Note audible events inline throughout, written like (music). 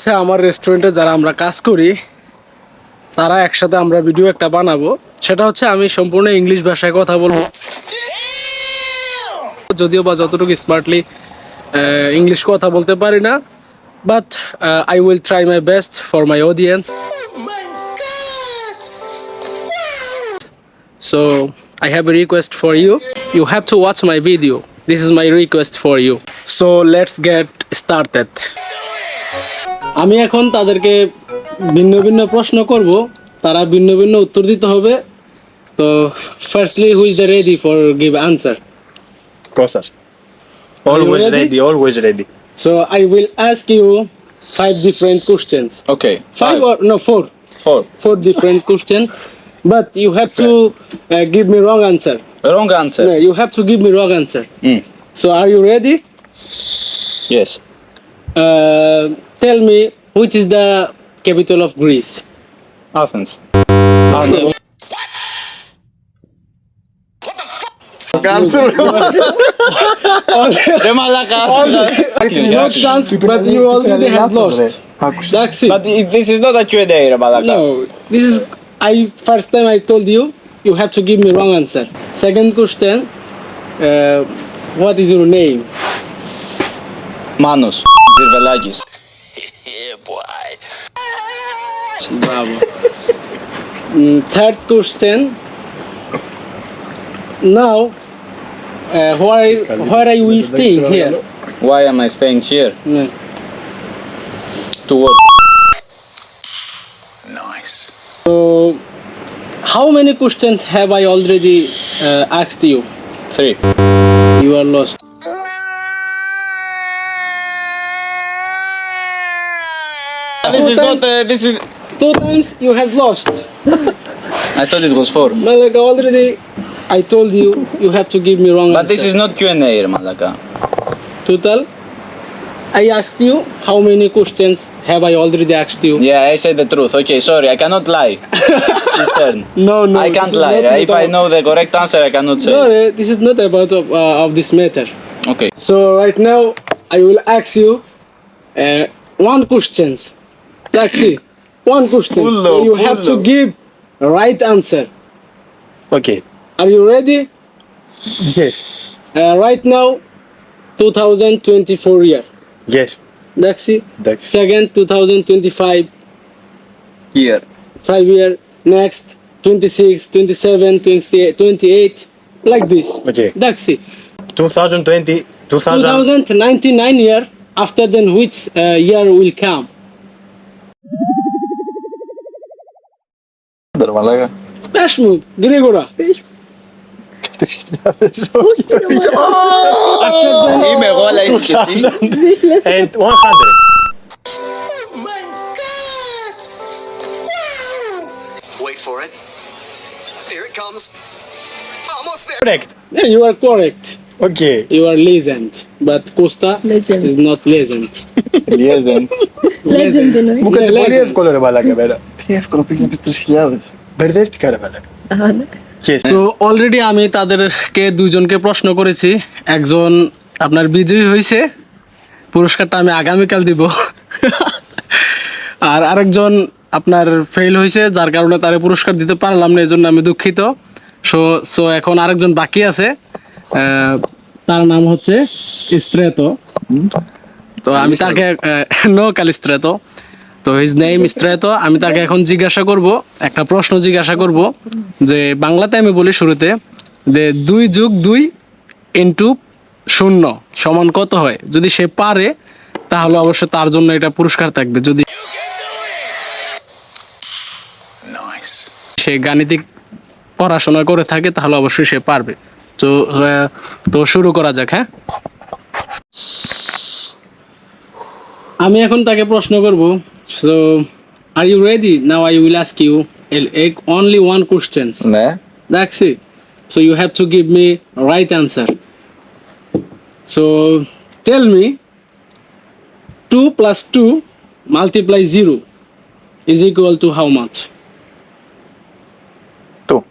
আচ্ছা আমার রেস্টুরেন্টে যারা আমরা কাজ করি, তারা একসাথে আমরা ভিডিও একটা বানাবো সেটা হচ্ছে আমি সম্পূর্ণ ইংলিশ ভাষায় কথা বলব যদিও বা যতটুকু স্মার্টলি ইংলিশ কথা বলতে পারি না but I will try my best for my audience So, I have a request for you. You have to watch my video. This is my request for you. So, let's get started. আমি এখন তাদেরকে ভিন্ন ভিন্ন প্রশ্ন করব। তারা ভিন্ন ভিন্ন উত্তর দিতে হবে। তো firstly who is the ready for give answer কসার always ready always ready so I will ask you five different questions okay five or no four four four different question but you have to give me wrong answer wrong answer you have to give me wrong answer so are you ready yes you ready Yes. tell me which is the capital of greece Athens. not (laughs) chance but you already have lost that's it But it- this is not a Q&A, Remalaka. no this is i first time i told you you have to give me wrong answer second question uh, what is your name Manos. Zirvelakis. Bravo. Mm, third question. Now, uh, why where are we staying here? Why am I staying here? Mm, To work. Nice. So, how many questions have I already uh, asked you? Three. You are lost. This is not, uh, this is... Two times you has lost. I thought it was four. Malaka already. I told you you have to give me wrong answer. But answer. this is not Q&A, Remalaka. total. I asked you how many questions have I already asked you? Yeah, I said the truth. Okay, sorry, I cannot lie. (laughs) His turn. No, no. I this can't is lie. not If about- I know the correct answer, I cannot say. No, eh, this is not about of, uh, of this matter. Okay. So right now I will ask you uh, one questions. Taxi, one question. So Pullo, you have to pullo. give right answer. Okay. Are you ready? Yes. Uh, right now, 2024 year. Yes. Taxi. That's Second, 2025 year. five year. Next, 26, 27, 28, 28 like this. Okay. Taxi. 2020, 2000. 2099 year. After then, which uh, year will come? de Málaga? Dashwood, Gregora. Dime gol aí, esqueci. And 100. Wait for it. Here it comes. Almost there. Correct. Yeah, you are correct. Okay. You are legend, but Costa legend. is not legend. legend. Legend. Muka Boliev kolore bala kamera. legend. εύκολο ρε μαλάκα εμένα. Τι εύκολο πήγες να πεις 3.000. Μπερδεύτηκα ρε μαλάκα. Α, ναι. Yes. তো already আমি তাদেরকে দুইজনকে প্রশ্ন করেছি একজন আপনার বিজয়ী হয়েছে পুরস্কারটা আমি আগামীকাল দিব আর আরেকজন আপনার ফেল হয়েছে যার কারণে তারে পুরস্কার দিতে পারলাম না এই জন্য আমি দুঃখিত সো সো এখন আরেকজন বাকি আছে আহ, তার নাম হচ্ছে স্ত্রেত তো আমি তাকে (laughs) নো কালিস্ত্রেত তো হিজ নেম স্ত্রেত আমি তাকে এখন জিজ্ঞাসা করব একটা প্রশ্ন জিজ্ঞাসা করব যে বাংলাতে আমি বলি শুরুতে যে দুই যুগ দুই ইন্টু শূন্য সমান কত হয়? যদি সে পারে তাহলে অবশ্য তার জন্য এটা পুরস্কার থাকবে। যদি সে গাণিতিক পড়াশোনা করে থাকে তাহলে অবশ্যই সে পারবে। তো তো শুরু করা যাক হ্যাঁ? আমি এখন তাকে প্রশ্ন করব So, are you ready? Now I will ask you only one question. That's it. So you have to give me right answer. So tell me, 2 plus 2 multiply 0 is equal to how much? 2.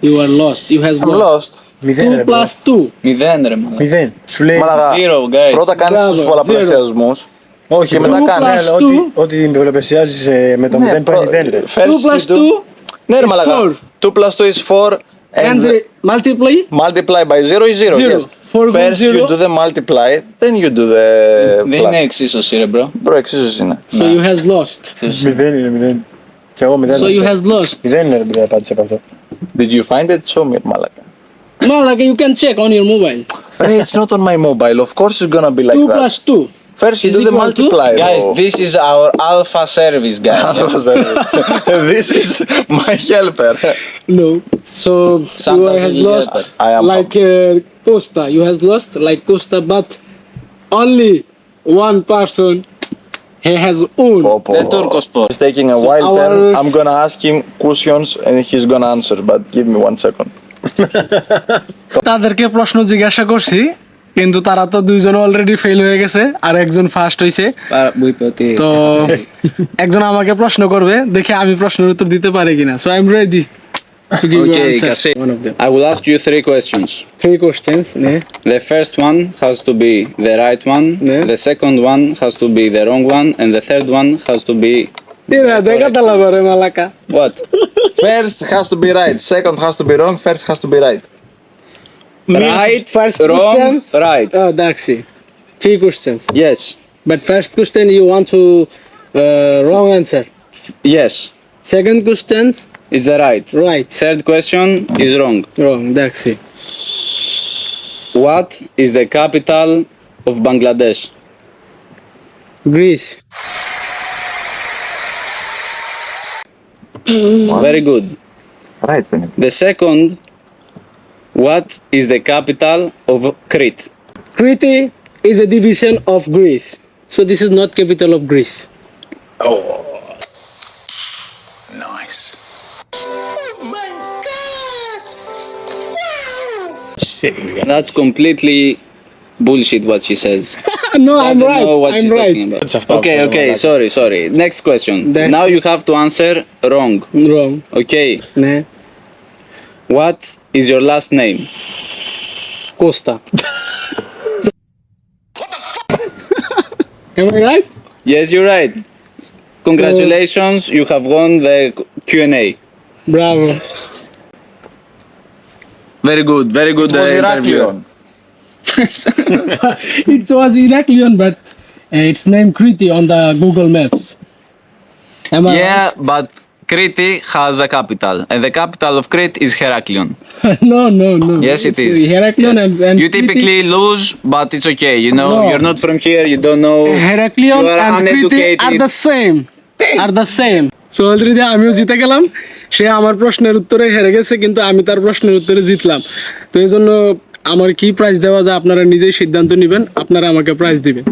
You are lost. You has I'm lost. Μηδέν, 2 ρε, plus 2. Μηδέν ρε μαλάκα. Μηδέν. Σου λέει. Μαλάκα, Zero, guys. πρώτα κάνεις Μπράβο, τους πολλαπλασιασμούς. Όχι, και μετά bro. κάνεις. Ναι, αλλά Plus ό,τι- two. Ό,τι πολλαπλασιάζεις ε, με το Ναι, μηδέν πάει πρω- μηδέν, ρε. first 2 plus you do- 2 Ναι ρε is μαλάκα. four. 2 plus 2 is 4 and and the multiply. multiply by 0 is 0. Zero. Yes. Four goes First you zero. do the multiply, then you do the Δεν είναι plus. εξίσωση ρε bro. Bro, εξίσωση είναι. So you has lost. Μηδέν είναι μηδέn. Και εγώ μηδέν. So you ξέρω. has lost. Μηδέν είναι ρε, μπρε, απάντησα από αυτό. Did you find it? Show me, μαλάκα. No, like you can check on your mobile. It's not on my mobile. Of course, it's gonna be like two that. plus two. First, you Is do the multiply, to? Guys, this is our alpha service, guys. Alpha service. (laughs) this is my helper. No, so you has lost I am like uh, Costa. You has lost like Costa, but only one person. He has own. Popo. The Turcos post. It's taking a So while our- turn. I'm gonna ask him questions and he's gonna answer, but give me one second. তাদেরকে প্রশ্ন জিজ্ঞাসা করছি কিন্তু তারা তো দুইজন already fail হয়ে গেছে আর একজন ফার্স্ট হয়েছে তো একজন আমাকে প্রশ্ন করবে দেখে আমি প্রশ্নের উত্তর দিতে পারি কিনা so I am ready Okay, I will ask you three questions. Three questions. Yeah. The first one has to be the right one. Yeah. The second one has to be the wrong one, and the third one has to be They got a labare, Malaka. What? First has to be right. Second has to be wrong. First has to be right. Right, first wrong, right. Ah, oh, Daxi. Three questions. Yes. But first question, you want to uh, wrong answer. Yes. Second question, is the right. right. Third question is wrong. Wrong, Daxi. What is the capital of Bangladesh? Greece. Very good. Right, The second, what is the capital of Crete? Crete is a division of Greece. So this is not capital of Greece. Oh. Nice. Oh That's completely bullshit what she says. (laughs) no, I'm Doesn't right. know what I'm she's right. talking about. Σε αυτά Okay, που okay, μαλάκα. sorry, sorry. Next question. Next. Now you have to answer wrong. Wrong. Okay, Ναι. what is your last name? Costa. (laughs) (laughs) Am I right? Yes, you're right. Congratulations, you have won the Q&A. Bravo. Very good, very good It was uh, interview. Heraklion. (laughs) it was Heraklion, but uh, it's named Crete on the Google Maps. Am I Yeah, but Crete has a capital, and the capital of Crete is Heraklion. (laughs) right? no, no, no. Yes, it It's is. Heraklion Yes. and, and you Crete- typically lose, but it's okay. You know, No. you're not from here. You don't know. Heraklion You are and Crete uneducated. are the same. Are the same. So already আমিও জিতে গেলাম সে আমার প্রশ্নের উত্তরে হেরে গেছে কিন্তু আমি তার প্রশ্নের উত্তরে জিতলাম তো এই জন্য আমার কি প্রাইস দেওয়া যায় আপনারা নিজেই সিদ্ধান্ত নেবেন আপনারা আমাকে প্রাইস দিবেন।